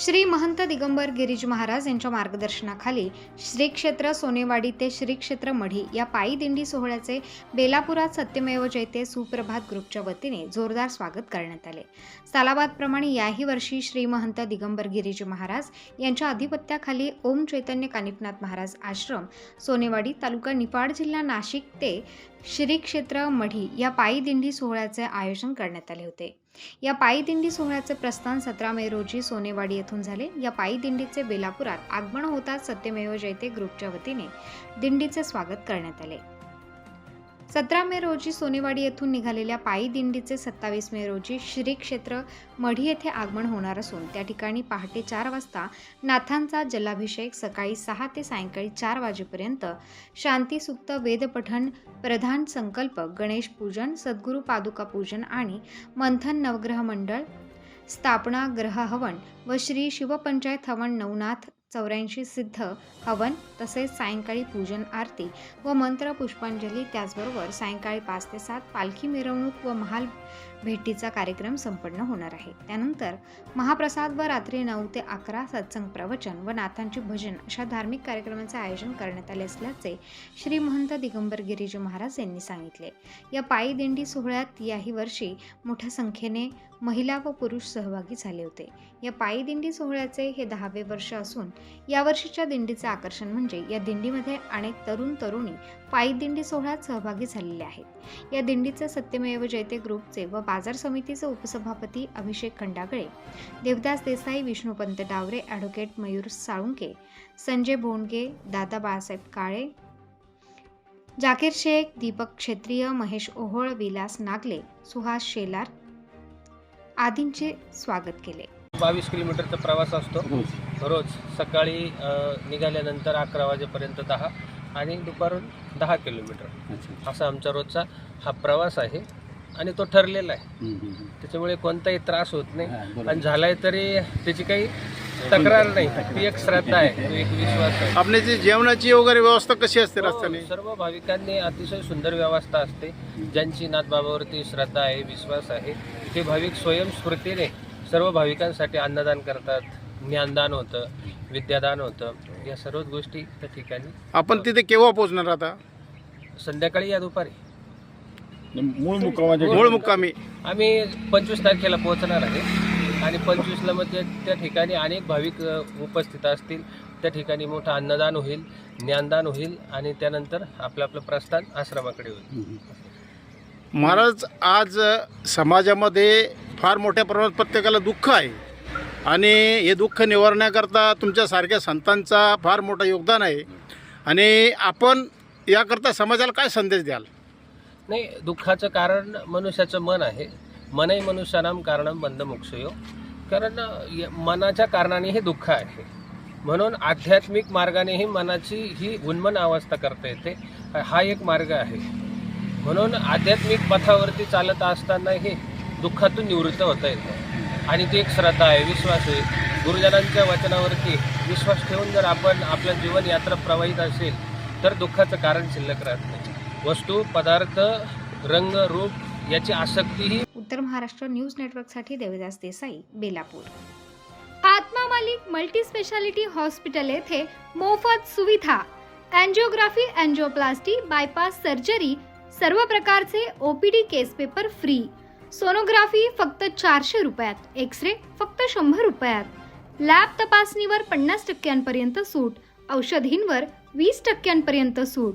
श्री महंत दिगंबर गिरीज महाराज यांच्या मार्गदर्शनाखाली श्री क्षेत्र सोनेवाडी ते श्री क्षेत्र मढी या पायी दिंडी सोहळ्याचे बेलापुरात सत्यमेव जयते सुप्रभात ग्रुपच्या वतीने जोरदार स्वागत करण्यात आले. सालाबादप्रमाणे याही वर्षी श्री महंत दिगंबर गिरीज महाराज यांच्या अधिपत्याखाली ओम चैतन्य कानिपनाथ महाराज आश्रम सोनेवाडी तालुका निपाड जिल्हा नाशिक ते श्री क्षेत्र मढी या पायी दिंडी सोहळ्याचे आयोजन करण्यात आले होते. या पायी दिंडी सोहळ्याचे प्रस्थान सतरा मे रोजी सोनेवाडी येथून झाले. या पायी दिंडीचे बेलापुरात आगमन होताच सत्यमेव जयते ग्रुपच्या वतीने दिंडीचे स्वागत करण्यात आले. सतरा मे रोजी सोनेवाडी येथून निघालेल्या पायी दिंडीचे सत्तावीस मे रोजी श्री क्षेत्र मढी येथे आगमन होणार असून त्या ठिकाणी पहाटे चार वाजता नाथांचा जलाभिषेक सकाळी सहा ते सायंकाळी चार वाजेपर्यंत. शांतीसुक्त वेदपठण प्रधान संकल्प गणेश पूजन सद्गुरू पादुका पूजन आणि मंथन नवग्रह मंडळ स्थापना ग्रह हवन व श्री शिवपंचायत हवन नवनाथ चौऱ्याऐंशी सिद्ध हवन तसेच सायंकाळी पूजन आरती व मंत्र पुष्पांजली त्याचबरोबर सायंकाळी पाच ते सात पालखी मिरवणूक व महाल भेटीचा कार्यक्रम संपन्न होणार आहे. त्यानंतर महाप्रसाद व रात्री नऊ ते अकरा सत्संग प्रवचन व नाथांची भजन अशा धार्मिक कार्यक्रमाचे आयोजन करण्यात आले असल्याचे श्री महंत दिगंबर गिरीजी महाराज यांनी सांगितले. या पायी दिंडी सोहळ्यात याही वर्षी मोठ्या संख्येने महिला व पुरुष सहभागी झाले होते. या पायी दिंडी सोहळ्याचे हे दहावे वर्ष असून यावर्षीच्या दिंडीचे आकर्षण म्हणजे या दिंडीमध्ये अनेक तरुण तरुणी पायी दिंडी सोहळ्यात सहभागी झालेले आहेत. या दिंडीचे सत्यमेव जयते ग्रुपचे व बाजार समितीचे उपसभापती अभिषेक खंडागळे देवदास देसाई विष्णुपंत डावरे ॲडव्होकेट मयूर साळुंके संजय भोंडगे दादा बाळासाहेब काळे जाकीर शेख दीपक क्षेत्रीय महेश ओहोळ विलास नागले सुहास शेलार आदींचे स्वागत केले. बावीस किलोमीटरचा प्रवास असतो. रोज सकाळी निघाल्यानंतर अकरा वाजेपर्यंत दहा आणि दुपारून दहा किलोमीटर. असा आमचा रोजचा हा प्रवास आहे. आणि तो ठरलेला आहे. त्याच्यामुळे कोणताही त्रास होत नाही. आणि झालाय तरी त्याची काही तक्रार नाही. ती एक श्रद्धा आहे. तो एक विश्वास आहे. आपल्याची जेवणाची वगैरे व्यवस्था कशी असते रस्त्याने? हो, सर्व भाविकांनी अतिशय सुंदर व्यवस्था असते. ज्यांची नाथबाबावरती श्रद्धा आहे विश्वास आहे ते भाविक स्वयंस्फूर्तीने सर्व भाविकांसाठी अन्नदान करतात. ज्ञानदान होतं विद्यादान होतं. या सर्वच गोष्टी त्या ठिकाणी आपण तिथे केव्हा पोहोचणार आता? संध्याकाळी या दुपारी. मूळ मुक्कामाच्या मूळ मुक्कामी. आम्ही पंचवीस तारखेला पोहोचणार आहे. आणि पंचवीसला मग त्या त्या ठिकाणी अनेक भाविक अ, उपस्थित असतील. त्या ठिकाणी मोठं अन्नदान होईल ज्ञानदान होईल आणि त्यानंतर आपलं आपलं प्रस्थान आश्रमाकडे होईल. महाराज आज समाजामध्ये फार मोठ्या प्रमाणात प्रत्येकाला दुःख आहे. आणि हे दुःख निवारण्याकरता तुमच्यासारख्या संतांचा फार मोठं योगदान आहे. आणि आपण याकरता समाजाला काय संदेश द्याल? नाही दुःखाचं कारण मनुष्याचं मन आहे. मनही मनुष्यानाम कारणम बंद मोक्षयो. कारण य- मनाच्या कारणाने हे दुःख आहे. म्हणून आध्यात्मिक मार्गानेही मनाची ही उन्मन अवस्था करता येते. हा एक मार्ग आहे. म्हणून आध्यात्मिक पथावरती चालत असतानाही दुःखातून निवृत्त होता येतं. आणि ती एक श्रद्धा आहे विश्वास आहे. गुरुजनांच्या वचनावरती विश्वास ठेवून जर आपण आपलं जीवन यात्रा प्रवाहित असेल तर दुःखाचं कारण शिल्लक राहत नाही. वस्तू पदार्थ रंग रूप याची आसक्ती ही उत्तर महाराष्ट्र न्यूज नेटवर्कसाठी Devdas Desai Belapur. Atma Malik multi speciality hospital येथे मोफत सुविधा अँजिओग्राफी अँजिओप्लास्टी बायपास सर्जरी सर्व प्रकारचे OPD case paper free. Sonography फक्त चारशे रुपयात एक्स रे फक्त शंभर रुपयात. लॅब तपासणीवर पन्नास टक्क्यांपर्यंत सूट औषधींवर वीस टक्क्यांपर्यंत सूट.